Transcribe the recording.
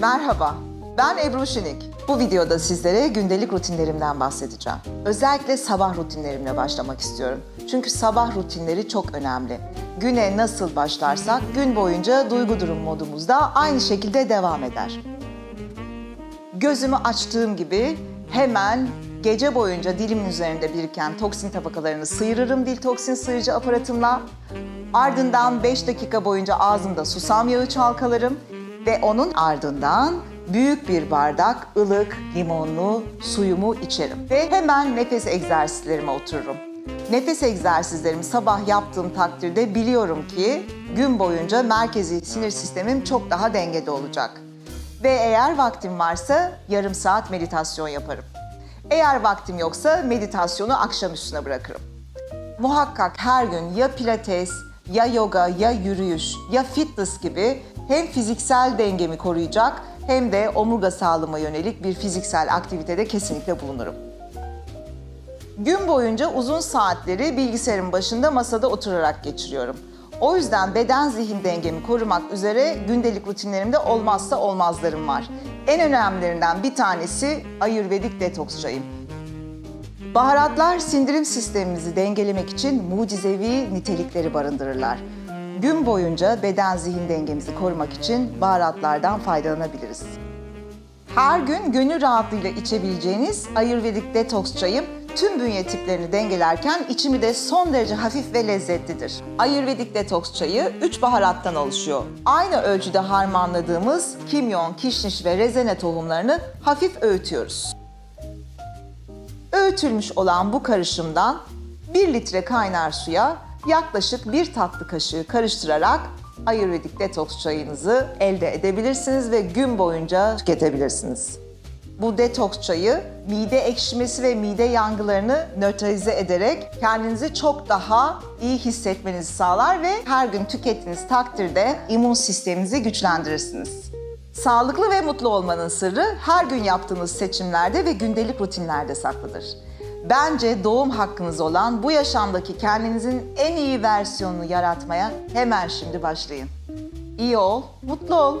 Merhaba, ben Ebru Şinik. Bu videoda sizlere gündelik rutinlerimden bahsedeceğim. Özellikle sabah rutinlerimle başlamak istiyorum. Çünkü sabah rutinleri çok önemli. Güne nasıl başlarsak gün boyunca duygu durum modumuzda aynı şekilde devam eder. Gözümü açtığım gibi hemen gece boyunca dilimin üzerinde biriken toksin tabakalarını sıyırırım dil toksin sıyırıcı aparatımla. Ardından 5 dakika boyunca ağzımda susam yağı çalkalarım ve onun ardından büyük bir bardak ılık limonlu suyumu içerim ve hemen nefes egzersizlerime otururum. Nefes egzersizlerimi sabah yaptığım takdirde biliyorum ki gün boyunca merkezi sinir sistemim çok daha dengede olacak. Ve eğer vaktim varsa yarım saat meditasyon yaparım. Eğer vaktim yoksa meditasyonu akşam üstüne bırakırım. Muhakkak her gün ya pilates, ya yoga, ya yürüyüş, ya fitness gibi hem fiziksel dengemi koruyacak hem de omurga sağlığıma yönelik bir fiziksel aktivitede kesinlikle bulunurum. Gün boyunca uzun saatleri bilgisayarın başında masada oturarak geçiriyorum. O yüzden beden zihin dengemi korumak üzere gündelik rutinlerimde olmazsa olmazlarım var. En önemlilerinden bir tanesi Ayurvedik detoks çayım. Baharatlar sindirim sistemimizi dengelemek için mucizevi nitelikleri barındırırlar. Gün boyunca beden zihin dengemizi korumak için baharatlardan faydalanabiliriz. Her gün gönül rahatlığıyla içebileceğiniz Ayurvedik detoks çayım tüm bünye tiplerini dengelerken içimi de son derece hafif ve lezzetlidir. Ayurvedik detoks çayı 3 baharattan oluşuyor. Aynı ölçüde harmanladığımız kimyon, kişniş ve rezene tohumlarını hafif öğütüyoruz. Öğütülmüş olan bu karışımdan 1 litre kaynar suya yaklaşık bir tatlı kaşığı karıştırarak Ayurvedik detoks çayınızı elde edebilirsiniz ve gün boyunca tüketebilirsiniz. Bu detoks çayı mide ekşimesi ve mide yangılarını nötralize ederek kendinizi çok daha iyi hissetmenizi sağlar ve her gün tükettiğiniz takdirde immün sisteminizi güçlendirirsiniz. Sağlıklı ve mutlu olmanın sırrı her gün yaptığınız seçimlerde ve gündelik rutinlerde saklıdır. Bence doğum hakkınız olan bu yaşamdaki kendinizin en iyi versiyonunu yaratmaya hemen şimdi başlayın. İyi ol, mutlu ol.